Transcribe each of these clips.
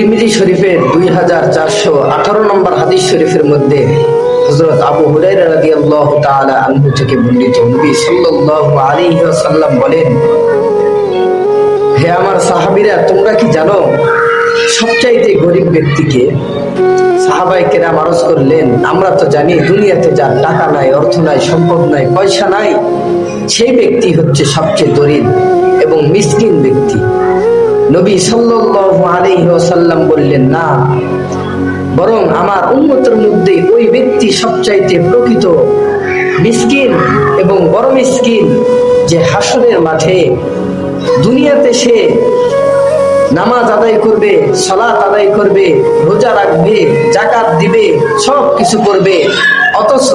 তিরমিজি শরীফের দুই হাজার চারশো আঠারো নম্বর হাদিস শরীফের মধ্যে হজরত আবু হুরাইরা রাদিয়াল্লাহু তাআলা আনহু থেকে বর্ণিত নবী সাল্লাল্লাহু আলাইহি ওয়াসাল্লাম বলেন, হে আমার সাহাবীরা, তোমরা কি জানো, সবচাইতে গরিব ব্যক্তিকে সাহাবাই কেরাম আরজ করলেন, আমরা তো জানি দুনিয়াতে যার টাকা নাই, অর্থ নাই, সম্পদ নাই, পয়সা নাই, সেই ব্যক্তি হচ্ছে সবচেয়ে দরিদ্র এবং মিসকিন ব্যক্তি। নবী ওয়াসাল্লাম বললেন, না, বরং আমার উন্মতের মধ্যে ওই ব্যক্তি সবচাইতে প্রকৃত মিসকিন এবং বড় মিসকিন যে হাসনের মাঠে দুনিয়াতে সে নামাজ আদায় করবে, সালাত আদায় করবে, রোজা রাখবে জাকাত দিবে সব কিছু করবে, অথচ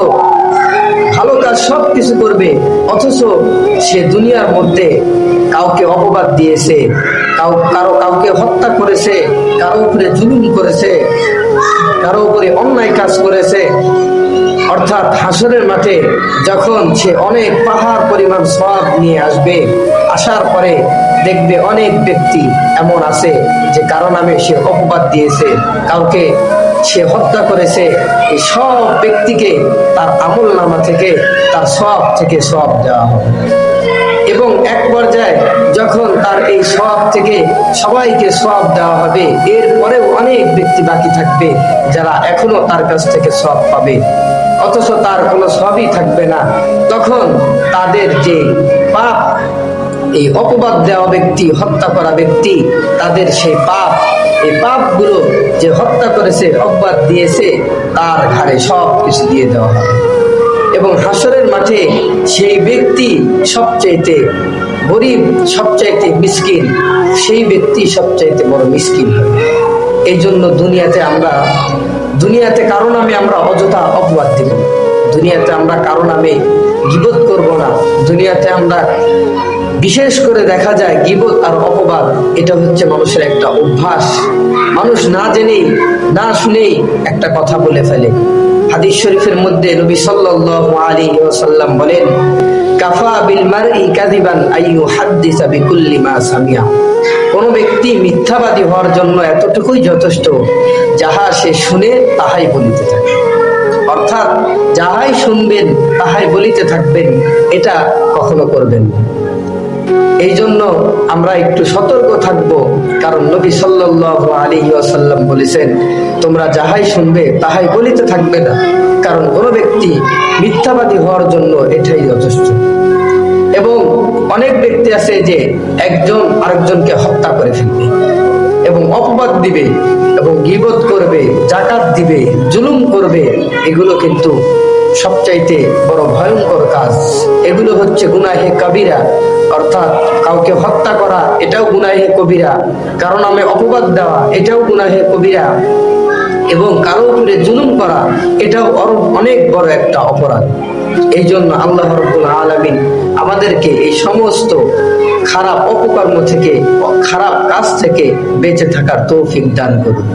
ভালো কাজ সব কিছু করবে, অথচ সে দুনিয়ার মধ্যে কাউকে অপবাদ দিয়েছে। কাউ কারও কাউকে হত্যা করেছে, কারও উপরে জুলুম করেছে, কারও উপরে অন্যায় কাজ করেছে। অর্থাৎ হাসরের মাঠে যখন সে অনেক পাহাড় পরিমাণ সব নিয়ে আসবে, আসার পরে দেখবে অনেক ব্যক্তি এমন আছে যে কারও নামে সে অপবাদ দিয়েছে, কাউকে সে হত্যা করেছে। এই সব ব্যক্তিকে তার আমল নামা থেকে, তার সব থেকে সব দেওয়া হবে। এবং এক পর্যায়ে তার এই সব থেকে সবাইকে সব দেওয়া হবে। এরপরেও অনেক ব্যক্তি বাকি থাকবে যারা এখনও তার কাছ থেকে সব পাবে। অথচ তার কোনো সবই থাকবে না। তখন তাদের যে পাপ, এই অপবাদ দেওয়া ব্যক্তি, হত্যা করা ব্যক্তি, তাদের সেই পাপ, এই পাপগুলো যে হত্যা করেছে, অপবাদ দিয়েছে, তার ঘাড়ে সব কিছু দিয়ে দেওয়া হবে। এবং হাসরের মাঠে সেই ব্যক্তি সবচাইতে গরিব, সবচাইতে মিসকিন, সেই ব্যক্তি সবচাইতে বড় মিসকিন এই জন্য দুনিয়াতে আমরা, দুনিয়াতে কারও নামে আমরা অযথা অপবাদ দিব দুনিয়াতে আমরা কারও নামে গিবত করব না। দুনিয়াতে আমরা বিশেষ করে দেখা যায় গিবত আর অপবাদ, এটা হচ্ছে মানুষের একটা অভ্যাস। মানুষ না জেনেই, না শুনেই একটা কথা বলে ফেলে। হাদিস শরীফের মধ্যে নবী সাল্লাল্লাহু আলাইহি ওয়াসাল্লাম বলেন, কাফা বিল মারই কাযিবান আইয়ু হাদ্দিসা বিকুল্লি মা সামিয়া। কোন ব্যক্তি মিথ্যাবাদী হওয়ার জন্য এতটুকুই যথেষ্ট, যাহা সে শুনে তাহাই বলিতে থাকে। অর্থাৎ, যাহাই শুনবেন তাহাই বলিতে থাকবেন, এটা কখনো করবেন না। এই জন্য আমরা একটু সতর্ক থাকব। কারণ নবী সাল্লাল্লাহু আলাইহি ওয়াসাল্লাম বলেছেন, তোমরা যাহাই শুনবে তাহাই বলিতে থাকবে না। কারণ কোনো ব্যক্তি মিথ্যাবাদী হওয়ার জন্য এটাই যথেষ্ট। এবং অনেক ব্যক্তি আছে যে একজন আরেকজনকে হত্যা করে ফেলবে এবং অপবাদ দিবে এবং গিবত করবে, জাকাত দিবে, জুলুম করবে, এগুলো কিন্তু সবচাইতে বড় ভয়ঙ্কর কাজ। এগুলো হচ্ছে গুনাহে কাবিরা। অর্থাৎ কাউকে হত্যা করা, এটাও গুনাহে কবিরা। কারও নামে অপবাদ দেওয়া, এটাও গুনাহে কবিরা। এবং কারও উপরে জুলুম করা, এটাও অনেক বড় একটা অপরাধ। এই জন্য আল্লাহ আলমিন আমাদেরকে এই সমস্ত খারাপ অপকর্ম থেকে, খারাপ কাজ থেকে বেঁচে থাকার তৌফিক দান করুন।